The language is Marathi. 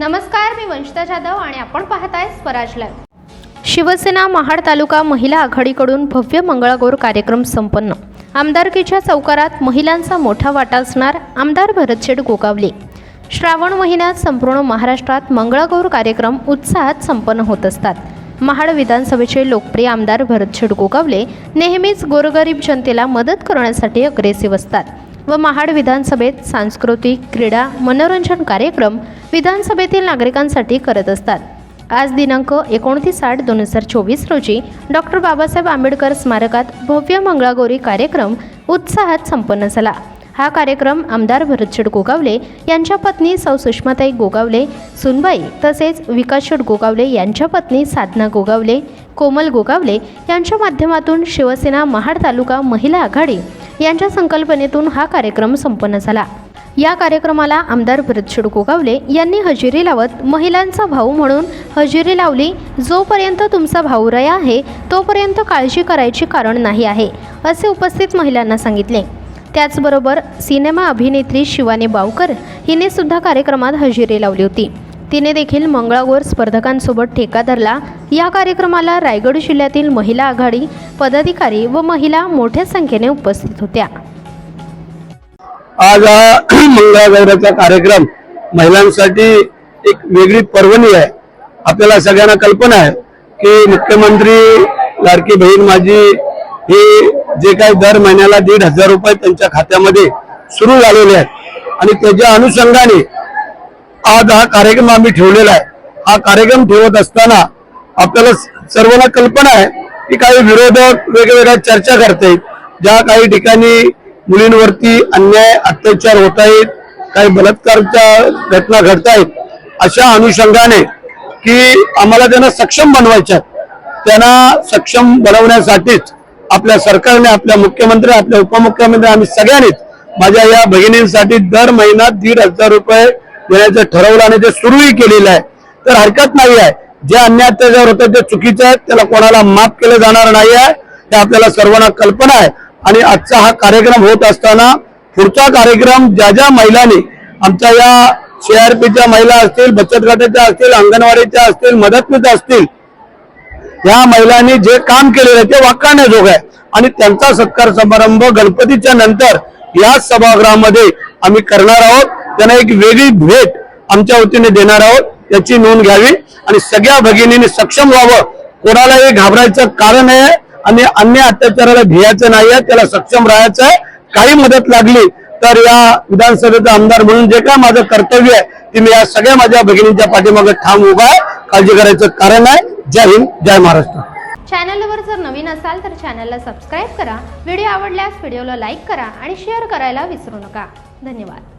नमस्कार मी वंशिता जाधव आणि आपण पाहताय स्वराज लाईव्ह. शिवसेना महाड तालुका महिला आघाडीकडून भव्य मंगळागौर कार्यक्रम संपन्न. आमदारकीच्या चौकारात महिलांचा मोठा वाटा असणार आमदार भरतशेठ गोगावले. श्रावण महिन्यात संपूर्ण महाराष्ट्रात मंगळागौर कार्यक्रम उत्साहात संपन्न होत असतात. महाड विधानसभेचे लोकप्रिय आमदार भरतशेठ गोगावले नेहमीच गोरगरीब जनतेला मदत करण्यासाठी अग्रेसिव्ह असतात व महाड विधानसभेत सांस्कृतिक क्रीडा मनोरंजन कार्यक्रम विधानसभेतील नागरिकांसाठी करत असतात. आज दिनांक एकोणतीस आठ दोन हजार चोवीस रोजी डॉक्टर बाबासाहेब आंबेडकर स्मारकात भव्य मंगळागौरी कार्यक्रम उत्साहात संपन्न झाला. हा कार्यक्रम आमदार भरतशेठ गोगावले यांच्या पत्नी सौ सुषमाताई गोगावले सुनबाई तसेच विकासशेठ गोगावले यांच्या पत्नी साधना गोगावले कोमल गोगावले यांच्या माध्यमातून शिवसेना महाड तालुका महिला आघाडी यांच्या संकल्पनेतून हा कार्यक्रम संपन्न झाला. या कार्यक्रमाला आमदार भरतशेठ गोगावले यांनी हजेरी लावत महिलांचा भाऊ म्हणून हजेरी लावली. जोपर्यंत तुमचा भाऊराया आहे तोपर्यंत काळजी करायची कारण नाही आहे असे उपस्थित महिलांना सांगितले. त्याचबरोबर सिनेमा अभिनेत्री शिवानी बावकर हिने सुद्धा कार्यक्रमात हजेरी लावली होती. तिने देखील मंगळागौर स्पर्धकांसोबत ठेका धरला. या कार्यक्रमाला रायगड जिल्ह्यातील महिला आघाडी पदाधिकारी व महिला मोठ्या संख्येने उपस्थित होत्या. आज हा मंगळागौराचा कार्यक्रम महिलांसाठी एक वेगळी पर्वणी आहे. आपल्याला सगळ्यांना कल्पना आहे की मुख्यमंत्री लाडकी बहीण माझी हे जे काही दर महिन्याला दीड हजार रुपये त्यांच्या खात्यामध्ये सुरू झालेले आहेत. आणि त्याच्या अनुषंगाने आज हा कार्यक्रम आम्ही ठेवलेला आहे. हा कार्यक्रम ठेवत असताना आपल्याला सर्वांना कल्पना आहे की काही विरोधक वेगवेगळ्या चर्चा करते ज्या काही ठिकाणी मुलींवरती अन्याय अत्याचार होत आहेत काही बलात्कारच्या घटना घडतायत अशा अनुषंगाने की आम्हाला त्यांना सक्षम बनवायच्या त्यांना सक्षम बनवण्यासाठीच आपल्या सरकारने आपल्या मुख्यमंत्री आपल्या उपमुख्यमंत्री आम्ही सगळ्यांनीच माझ्या या भगिनींसाठी दर महिना दीड हजार रुपये देण्याचं ठरवलं आणि ते सुरूही केलेलं आहे तर हरकत नाही आहे. जे अन्याय अत्याचार होतात ते चुकीचे आहेत त्याला कोणाला माफ केलं जाणार नाही आहे. हे आपल्याला सर्वांना कल्पना आहे. आणि आजचा हा कार्यक्रम होत असताना पुढचा कार्यक्रम ज्या ज्या महिलांनी आमच्या या सीआरपीच्या महिला असतील बचत गटाच्या असतील अंगणवाडीच्या असतील मदतनीस असतील या महिलांनी जे काम केलेलं आहे ते वाखाणण्याजोग आहे. आणि त्यांचा सत्कार समारंभ गणपतीच्या नंतर याच सभागृहामध्ये आम्ही करणार आहोत. त्यांना एक वेगळी भेट आमच्या वतीने देणार आहोत. याची नोंद घ्यावी. आणि सगळ्या भगिनींनी सक्षम व्हावं. कोणालाही घाबरायचं कारण आहे. आणि अन्य अत्याचाराला भियाचं नाही आहे त्याला सक्षम राहायचं आहे. काही मदत लागली तर या विधानसभेचा आमदार म्हणून जे काय माझं कर्तव्य आहे ते मी या सगळ्या माझ्या भगिनींच्या पाठीमागे ठाम उभा आहे. काळजी करायचं कारण आहे. जय हिंद जय महाराष्ट्र. चॅनलवर जर नवीन असाल तर चॅनलला सबस्क्राईब करा. व्हिडिओ आवडल्यास व्हिडिओला लाईक करा आणि शेअर करायला विसरू नका. धन्यवाद.